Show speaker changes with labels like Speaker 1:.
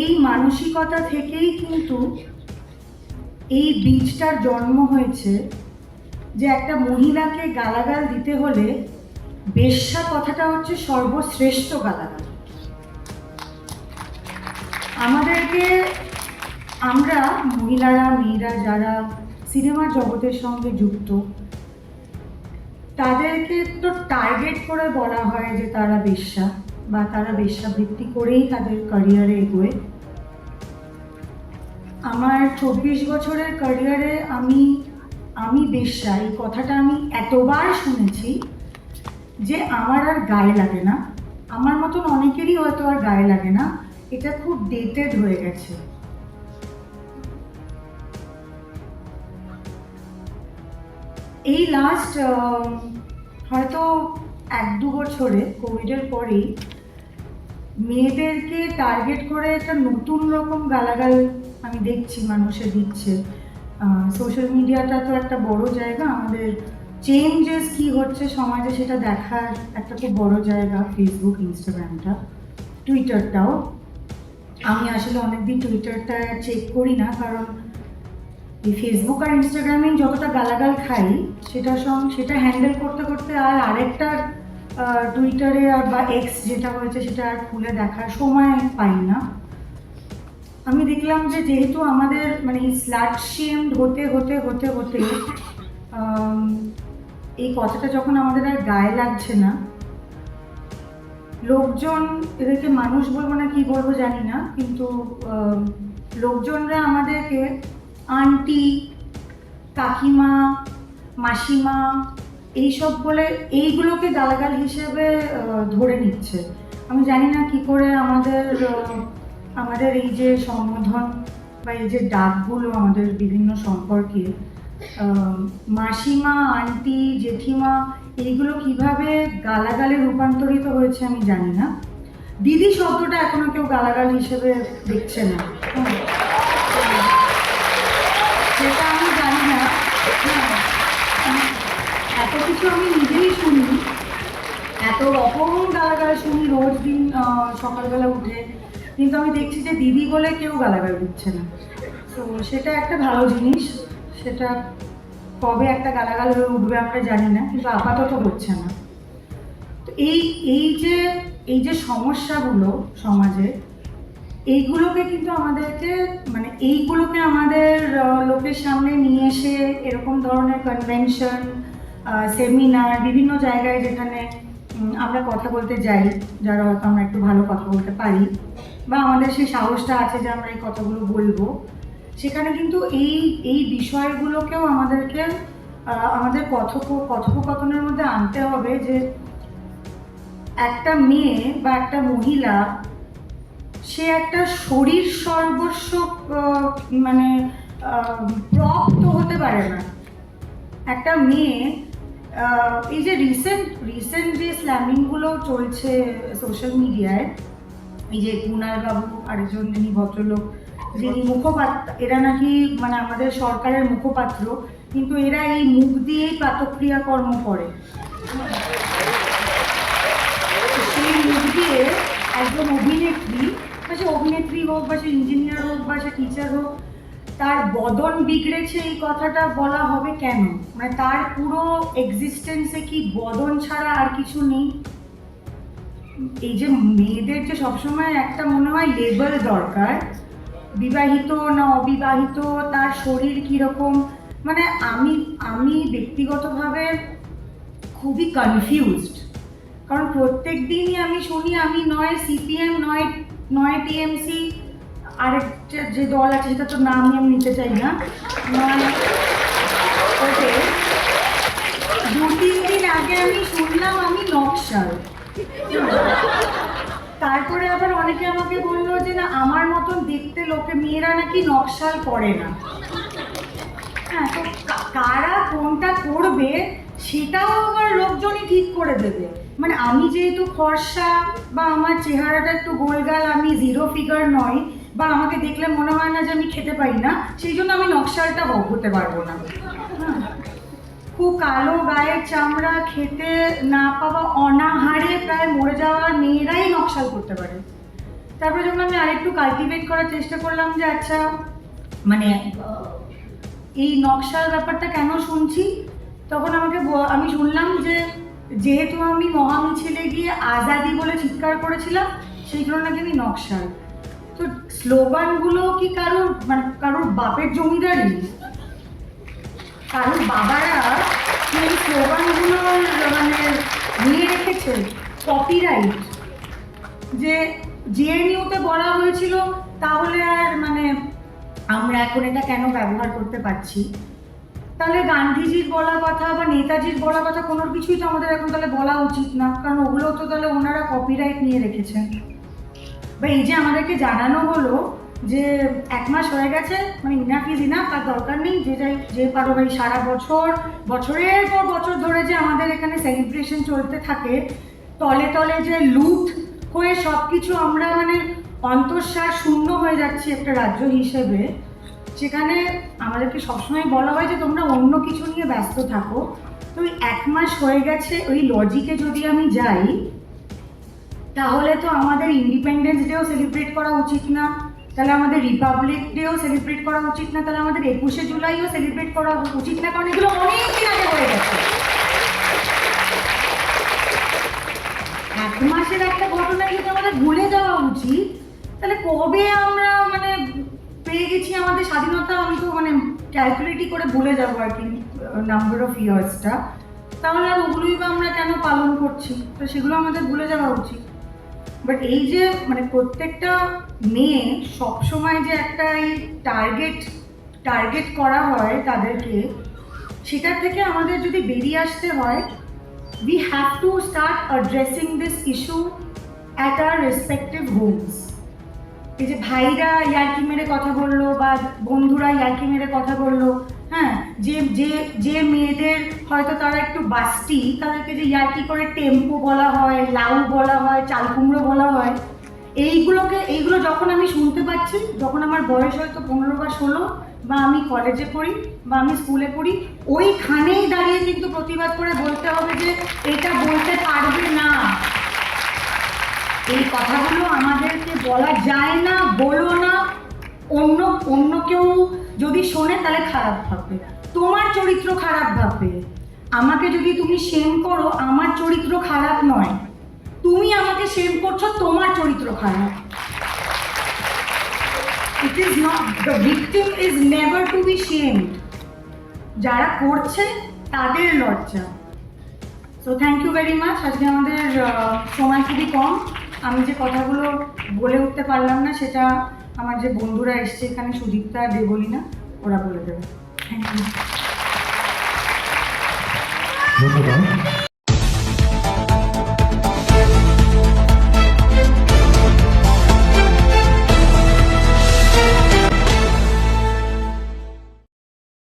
Speaker 1: এই মানসিকতা থেকেই কিন্তু এই বীজটার জন্ম হয়েছে যে একটা মহিলাকে গালাগাল দিতে হলে বেশ্যা কথাটা হচ্ছে সর্বশ্রেষ্ঠ গালাগাল। আমাদেরকে আমরা মহিলারা, মেয়েরা যারা সিনেমার জগতের সঙ্গে যুক্ত, তাদেরকে তো টার্গেট করে বলা হয় যে তারা বেশ্যা। বা তারা বেশ্যাবৃত্তি করেই তাদের ক্যারিয়ারে এগোয়। আমার চব্বিশ বছরের ক্যারিয়ারে আমি আমি বেশ্যা, এই কথাটা আমি এতবার শুনেছি যে আমার আর গায়ে লাগে না। আমার মতন অনেকেরই হয়তো আর গায়ে লাগে না। এটা খুব ডেটেড হয়ে গেছে। এই লাস্ট হয়তো এক দু বছরে কোভিডের পরেই মেয়েদেরকে টার্গেট করে একটা নতুন রকম গালাগাল আমি দেখছি, মানুষে দিচ্ছে। সোশ্যাল মিডিয়াটা তো একটা বড় জায়গা, আমাদের চেঞ্জেস কি হচ্ছে সমাজে সেটা দেখার একটা খুব বড় জায়গা ফেসবুক ইনস্টাগ্রামটা টুইটারটাও আমি আসলে অনেকদিন টুইটারটা চেক করি না, কারণ এই ফেসবুক আর ইনস্টাগ্রামে যতটা গালাগাল খাই, সেটা সঙ্গে সেটা হ্যান্ডেল করতে করতে আর আরেকটা টুইটারে আর বা এক্স যেটা হয়েছে সেটা আর খুলে দেখার সময় পাই না। আমি দেখলাম যে যেহেতু আমাদের মানে স্লাট শেমড হতে হতে হতে হতে এই কথাটা যখন আমাদের আর গায়ে লাগছে না, লোকজন এদেরকে মানুষ বলব না কি বলব জানি না, কিন্তু লোকজনরা আমাদেরকে আন্টি কাকিমা, মাসিমা এইসব বলে এইগুলোকে গালাগাল হিসেবে ধরে নিচ্ছে। আমি জানি না কি করে আমাদের আমাদের এই যে সম্বোধন বা এই যে ডাকগুলো আমাদের বিভিন্ন সম্পর্কে মাসিমা, আন্টি, জেঠিমা, এইগুলো কীভাবে গালাগালে রূপান্তরিত হয়েছে আমি জানি না। দিদি শব্দটা এখনও কেউ গালাগাল হিসেবে দেখছে না হুম। সেটা আমি জানি না হ্যাঁ, আমি- কিছু আমি নিজেই শুনি। এত রকম গালাগাল শুনি রোজ দিন সকালবেলা উঠে। কিন্তু আমি দেখছি যে দিদি বলে কেউ গালাগাল দিচ্ছে না। তো সেটা একটা ভালো জিনিস। সেটা কবে একটা গালাগাল হয়ে উঠবে আমরা জানি না, কিন্তু আপাতত হচ্ছে না। তো এই এই যে এই যে সমস্যাগুলো সমাজে, এইগুলোকে কিন্তু আমাদেরকে মানে এইগুলোকে আমাদের লোকের সামনে নিয়ে এসে এরকম ধরনের কনভেনশন সেমিনার বিভিন্ন জায়গায় যেখানে আমরা কথা বলতে যাই, যারা হয়তো আমরা একটু ভালো কথা বলতে পারি, বা আমাদের সেই সাহসটা আছে যে আমরা এই কথাগুলো বলব, সেখানে কিন্তু এই এই বিষয়গুলোকেও আমাদেরকে আমাদের কথোপ, কথোপকথনের মধ্যে আনতে হবে যে একটা মেয়ে বা একটা মহিলা, সে একটা শরীর সর্বস্ব মানে প্রপ তো হতে পারে না। একটা মেয়ে এই যে রিসেন্ট রিসেন্ট যে স্ল্যামিংগুলো চলছে সোশ্যাল মিডিয়ায় এই যে কুণাল বাবু, আরেকজন যিনি ভদ্রলোক, যিনি মুখপাত্র, এরা নাকি মানে আমাদের সরকারের মুখপাত্র, কিন্তু এরা এই মুখ দিয়েই প্রাতক্রিয়া কর্ম করে। সেই মুখ দিয়ে একজন অভিনেত্রী বা সে অভিনেত্রী হোক বা সে ইঞ্জিনিয়ার হোক বা সে টিচার হোক তার বদন বিগড়েছে এই কথাটা বলা হবে কেন? মানে তার পুরো এক্সিস্টেন্সে কি বদন ছাড়া আর কিছু নেই? এই যে মেয়েদের যে সবসময় একটা মনে হয় লেবেল দরকার, বিবাহিত না অবিবাহিত, তার শরীর কীরকম মানে আমি আমি ব্যক্তিগতভাবে খুবই কনফিউজড কারণ প্রত্যেক দিনই আমি শুনি, আমি নয় সিপিএম নয় নয় টিএমসি আরেকটা যে দল আছে, সেটা তো নাম আমি নিতে চাই না। নয় ওকে। দু তিন দিন আগে আমি শুনলাম আমি নকশাল। তারপরে আবার অনেকে আমাকে বলল যে, না, আমার মতন দেখতে লোকে, মেয়েরা নাকি নকশাল করে না। হ্যাঁ তো কারা কোনটা করবে, সেটাও আবার লোকজনই ঠিক করে দেবে। মানে আমি যেহেতু ফর্সা বা আমার চেহারাটা একটু গোলগাল, আমি জিরো ফিগার নই বা আমাকে দেখলে মনে হয় না যে আমি খেতে পারি না, সেই জন্য আমি নকশালটা হ- হতে পারব না। খুব কালো গায়ের চামড়া খেতে না পাওয়া অনাহারে প্রায় মরে যাওয়া মেয়েরাই নকশাল করতে পারে। তারপরে যখন আমি আরেকটু কাল্টিভেট করার চেষ্টা করলাম যে আচ্ছা মানে এই নকশার ব্যাপারটা কেন শুনছি? তখন আমাকে আমি শুনলাম যে যেহেতু আমি মহামিছিলে গিয়ে আজাদি বলে চিৎকার করেছিলাম, সেই জন্য নাকি আমি নকশাল। তো স্লোগানগুলো কি কারোর মানে কারোর বাপের জমিদারি? কারোর বাবারা এই স্লোগানগুলো মানে নিয়ে রেখেছে? কপিরাইট যে জেএনইউতে বলা হয়েছিল, তাহলে আর মানে আমরা এখন এটা কেন ব্যবহার করতে পারছি? তাহলে গান্ধীজির বলা কথা বা নেতাজির বলা কথা কোনো কিছুই তো আমাদের এখন তাহলে বলা উচিত না, কারণ ওগুলো তো তাহলে ওনারা কপিরাইট নিয়ে রেখেছেন। বা এই যে আমাদেরকে জানানো হলো যে এক মাস হয়ে গেছে মানে ইনাফ ইজ ইনাফ আর দরকার নেই, যে যাই, যে পারো ভাই, সারা বছর, বছরের পর বছর ধরে যে আমাদের এখানে সেলিব্রেশন চলতে থাকে, তলে তলে যে লুট হয়ে সব কিছু আমরা মানে অন্তঃসার শূন্য হয়ে যাচ্ছি একটা রাজ্য হিসেবে সেখানে আমাদেরকে সবসময় বলা হয় যে তোমরা অন্য কিছু নিয়ে ব্যস্ত থাকো। তো এক মাস হয়ে গেছে, ওই লজিকে যদি আমি যাই তাহলে তো আমাদের ইন্ডিপেন্ডেন্স ডেও সেলিব্রেট করা উচিত না। তাহলে আমাদের রিপাবলিক ডেও সেলিব্রেট করা উচিত না। তাহলে আমাদের একুশে জুলাইও সেলিব্রেট করা উচিত না। কারণ এগুলো অনেক দিন আগে হয়ে গেছে। এক মাসের একটা ঘটনা যদি আমাদের ভুলে যাওয়া উচিত, তাহলে কবে আমরা মানে পেয়ে গেছি আমাদের স্বাধীনতা? আমি তো মানে ক্যালকুলেটই করে ভুলে যাব আর কি নাম্বার অফ ইয়ার্সটা তাহলে আর ওগুলোই বা আমরা কেন পালন করছি? তো সেগুলো আমাদের ভুলে যাওয়া উচিত। বাট এই যে মানে প্রত্যেকটা মেয়ে সবসময় যে একটা এই টার্গেট টার্গেট করা হয় তাদেরকে, সেটার থেকে আমাদের যদি বেরিয়ে আসতে হয়, we have to start addressing this issue at our respective homes. এই যে ভাইরা ইয়ার্কি মেরে কথা বলল বা বন্ধুরা ইয়ার্কি মেরে কথা বলল হ্যাঁ যে যে যে মেয়েদের হয়তো তারা একটু বাস্টি তাদেরকে যে ইয়ার্কি করে টেম্পো বলা হয়, লাউ বলা হয়, চাল কুমড়ো বলা হয়, এইগুলোকে, এইগুলো যখন আমি শুনতে পাচ্ছি, যখন আমার বয়স হয়তো পনেরো বা ষোলো, বা আমি কলেজে পড়ি, বা আমি স্কুলে পড়ি, ওইখানেই দাঁড়িয়ে কিন্তু প্রতিবাদ করে বলতে হবে যে এটা বলতে পারবে না। এই কথাগুলো আমাদেরকে বলা যায় না, বলো না অন্য অন্য কেউ যদি শোনে তাহলে খারাপ ভাববে তোমার চরিত্র খারাপ ভাববে। আমাকে যদি তুমি সেম করো, আমার চরিত্র খারাপ নয়। তুমি আমাকে সেম করছ, তোমার চরিত্র খারাপ। It is not the victim is never to be shamed যারা করছে, তাদের লজ্জা। So thank you very much আজকে আমাদের সময় খুবই কম। আমি যে কথাগুলো বলে উঠতে পারলাম না, সেটা আমার যে বন্ধুরা এসছে এখানে সুদীপ্তা আর দেবলীনা ওরা বলে দেবে। Thank you